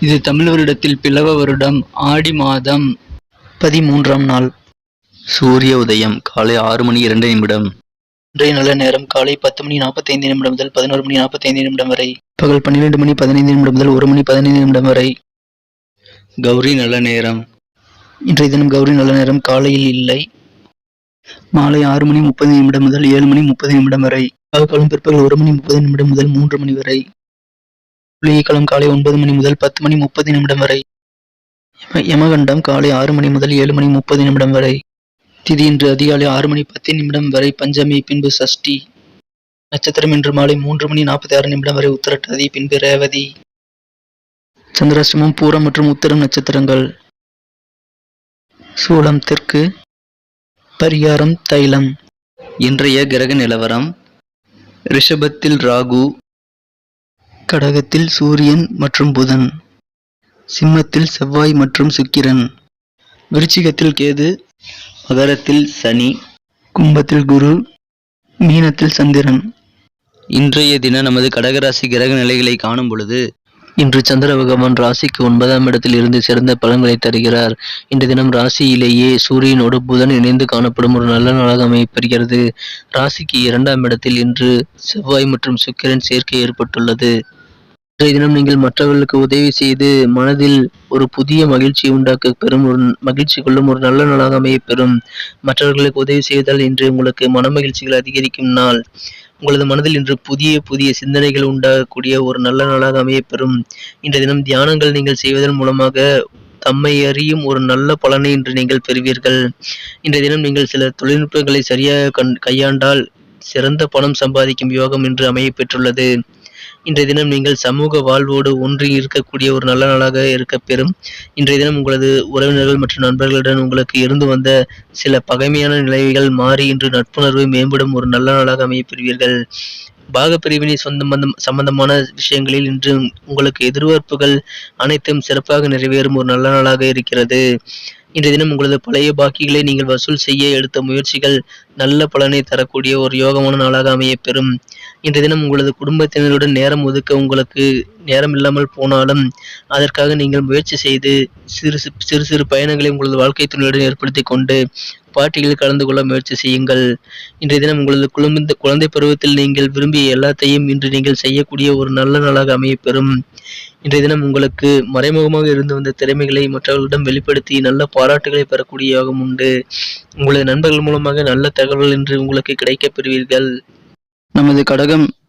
இது தமிழ் வருடத்தில் பிளவ வருடம் ஆடி மாதம். பதிமூன்றாம் நாள். சூரிய உதயம் காலை ஆறு மணி இரண்டு நிமிடம். இன்றைய நல்ல நேரம் காலை பத்து மணி நாற்பத்தைந்து நிமிடம் முதல் பதினோரு மணி நாற்பத்தைந்து நிமிடம் வரை. பகல் பன்னிரெண்டு மணி பதினைந்து நிமிடம் முதல் ஒரு மணி பதினைந்து நிமிடம் வரை. கௌரி நல்ல நேரம். இன்றைய தினம் கௌரி நல்ல நேரம் காலையில் இல்லை. மாலை ஆறு மணி முப்பது நிமிடம் முதல் ஏழு மணி முப்பது நிமிடம் வரை. காலம் பிற்பகல் ஒரு மணி முப்பது நிமிடம் முதல் மூன்று மணி வரை. புளியக்களம் காலை ஒன்பது மணி முதல் பத்து மணி முப்பது நிமிடம் வரை. யம- யமகண்டம் காலை ஆறு மணி முதல் ஏழு மணி முப்பது நிமிடம் வரை. திதி இன்று அதிகாலை ஆறு மணி பத்து நிமிடம் வரை பஞ்சமி பின்பு சஷ்டி. நட்சத்திரம் இன்று மாலை மூன்று மணி நாற்பத்தி ஆறு நிமிடம் வரை உத்தரட்டாதி பின்பு ரேவதி. சந்திராசிரமம் பூரம் மற்றும் உத்தரம் நட்சத்திரங்கள். சூளம் தெற்கு. பரிகாரம் தைலம். இன்றைய கிரக நிலவரம் ரிஷபத்தில் ராகு கடகத்தில் சூரியன் மற்றும் புதன் சிம்மத்தில் செவ்வாய் மற்றும் சுக்கிரன் விருச்சிகத்தில் கேது மகரத்தில் சனி கும்பத்தில் குரு மீனத்தில் சந்திரன். இன்றைய தின நமது கடகராசி கிரக நிலைகளை காணும் பொழுது இன்று சந்திர பகவான் ராசிக்கு ஒன்பதாம் இடத்தில் இருந்து சிறந்த பலன்களை தருகிறார். இன்று தினம் ராசியிலேயே சூரியனோடு புதன் இணைந்து காணப்படும் ஒரு நல்ல நாளாக அமையப்பெறுகிறது. ராசிக்கு இரண்டாம் இடத்தில் இன்று செவ்வாய் மற்றும் சுக்கிரன் சேர்க்கை ஏற்பட்டுள்ளது. இன்றைய தினம் நீங்கள் மற்றவர்களுக்கு உதவி செய்து மனதில் ஒரு புதிய மகிழ்ச்சி உண்டாக்க பெறும் ஒரு மகிழ்ச்சி கொள்ளும் ஒரு நல்ல நாளாக அமைய பெறும். மற்றவர்களுக்கு உதவி செய்தால் இன்று உங்களுக்கு மன மகிழ்ச்சிகள் அதிகரிக்கும் நாள். உங்களது மனதில் இன்று புதிய புதிய சிந்தனைகள் உண்டாகக்கூடிய ஒரு நல்ல நாளாக அமைய பெறும். இன்றைய தினம் தியானங்கள் நீங்கள் செய்வதன் மூலமாக தம்மை அறியும் ஒரு நல்ல பலனை இன்று நீங்கள் பெறுவீர்கள். இன்றைய தினம் நீங்கள் சில தொழில்நுட்பங்களை சரியாக கண் கையாண்டால் சிறந்த பணம் சம்பாதிக்கும் யோகம் இன்று அமைய பெற்றுள்ளது. இன்றைய தினம் நீங்கள் சமூக வாழ்வோடு ஒன்றி இருக்கக்கூடிய ஒரு நல்ல நாளாக இருக்க பெறும். இன்றைய தினம் உங்களது உறவினர்கள் மற்றும் நண்பர்களுடன் உங்களுக்கு இருந்து வந்த சில பகைமையான நிலைகள் மாறி இன்று நட்புணர்வு மேம்படும் ஒரு நல்ல நாளாக அமையப்பெறுவீர்கள். பாகப்பிரிவினை பாக சொந்தம் சம்பந்தமான விஷயங்களில் இன்று உங்களுக்கு எதிர்பார்ப்புகள் அனைத்தும் சிறப்பாக நிறைவேறும் ஒரு நல்ல நாளாக இருக்கிறது. இன்றைய தினம் உங்களது பழைய பாக்கிகளை நீங்கள் வசூல் செய்ய எடுத்த முயற்சிகள் நல்ல பலனை தரக்கூடிய ஒரு யோகமான நாளாக அமையப் பெறும். இன்றைய தினம் உங்களது குடும்பத்தினருடன் நேரம் ஒதுக்க உங்களுக்கு நேரம் இல்லாமல் போனாலும் அதற்காக நீங்கள் முயற்சி செய்து சிறு சிறு சிறு பயணங்களை உங்களது வாழ்க்கை துணையுடன் ஏற்படுத்தி கொண்டு பாட்டிகளில் கலந்து கொள்ள முயற்சி செய்யுங்கள். இன்றைய தினம் உங்களது குழந்தை குழந்தை பருவத்தில் நீங்கள் விரும்பிய எல்லாத்தையும் இன்று நீங்கள் செய்யக்கூடிய ஒரு நல்ல நாளாக அமையப்பெறும். இன்றைய தினம் உங்களுக்கு மறைமுகமாக இருந்து வந்த திறமைகளை மற்றவர்களிடம் வெளிப்படுத்தி நல்ல பாராட்டுகளை பெறக்கூடிய யோகம் உண்டு. உங்களது நண்பர்கள் மூலமாக நல்ல தகவல்கள் இன்று உங்களுக்கு கிடைக்கப் பெறுவீர்கள். நமது கடகம்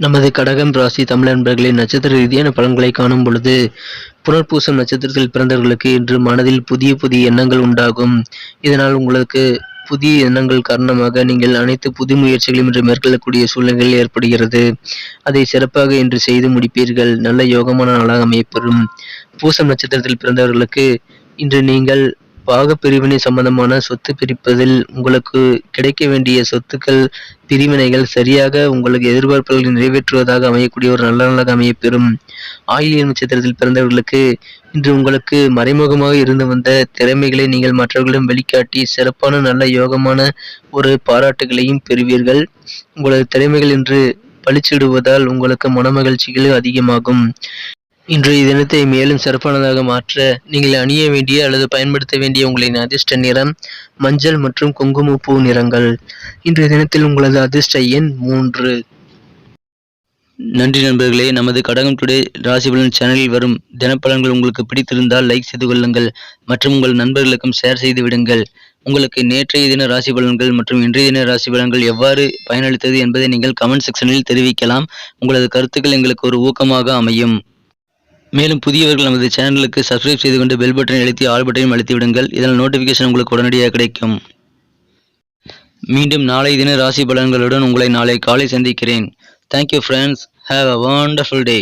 நமது கடகம் ராசி தமிழன்பர்களின் நட்சத்திர ரீதியான பலன்களை காணும் பொழுது புனர்பூசம் நட்சத்திரத்தில் பிறந்தவர்களுக்கு இன்று மனதில் புதிய புதிய எண்ணங்கள் உண்டாகும். இதனால் உங்களுக்கு புதிய எண்ணங்கள் காரணமாக நீங்கள் அனைத்து புது முயற்சிகளையும் இன்று மேற்கொள்ளக்கூடிய சூழ்நிலைகள் ஏற்படுகிறது. அதை சிறப்பாக இன்று செய்து முடிப்பீர்கள். நல்ல யோகமான நாளாக அமையப்பெறும். பூசம் நட்சத்திரத்தில் பிறந்தவர்களுக்கு இன்று நீங்கள் பாக பிரிவினை சம்பந்தமான சொத்து பிரிப்பதில் உங்களுக்கு கிடைக்க வேண்டிய சொத்துக்கள் பிரிவினைகள் சரியாக உங்களுக்கு எதிர்பார்ப்புகளை நிறைவேற்றுவதாக அமையக்கூடிய ஒரு நல்ல நாளாக அமையப்பெறும். ஆயுள் நட்சத்திரத்தில் பிறந்தவர்களுக்கு இன்று உங்களுக்கு மறைமுகமாக இருந்து வந்த திறமைகளை நீங்கள் மற்றவர்களிடம் வெளிக்காட்டி சிறப்பான நல்ல யோகமான ஒரு பாராட்டுகளையும் பெறுவீர்கள். உங்களது திறமைகள் இன்று பளிச்சிடுவதால் உங்களுக்கு மனமகிழ்ச்சிகள் அதிகமாகும். இன்றைய தினத்தை மேலும் சிறப்பானதாக மாற்ற நீங்கள் அணிய வேண்டிய அல்லது பயன்படுத்த வேண்டிய உங்களின் அதிர்ஷ்ட நிறம் மஞ்சள் மற்றும் குங்குமப்பூ நிறங்கள். இன்றைய தினத்தில் உங்களது அதிர்ஷ்ட எண் மூன்று. நன்றி நண்பர்களே நமது கடகம் டுடே ராசிபலன் சேனலில் வரும் தினப்பலன்கள் உங்களுக்கு பிடித்திருந்தால் லைக் செய்து கொள்ளுங்கள் மற்றும் உங்கள் நண்பர்களுக்கும் ஷேர் செய்து விடுங்கள். உங்களுக்கு நேற்றைய தின ராசி பலன்கள் மற்றும் இன்றைய தின ராசி பலன்கள் எவ்வாறு பயனளித்தது என்பதை நீங்கள் கமெண்ட் செக்ஷனில் தெரிவிக்கலாம். உங்களது கருத்துக்கள் எங்களுக்கு ஒரு ஊக்கமாக அமையும். மேலும் புதியவர்கள் நமது சேனலுக்கு சப்ஸ்கிரைப் செய்து கொண்டு பெல் பட்டனை அழுத்தி ஆல் பட்டனையும் அழுத்தி விடுங்கள் இதனால் நோட்டிஃபிகேஷன் உங்களுக்கு உடனடியாக கிடைக்கும். மீண்டும் நாளை தின ராசி பலன்களுடன் உங்களை நாளை காலை சந்திக்கிறேன். Thank you friends have a wonderful day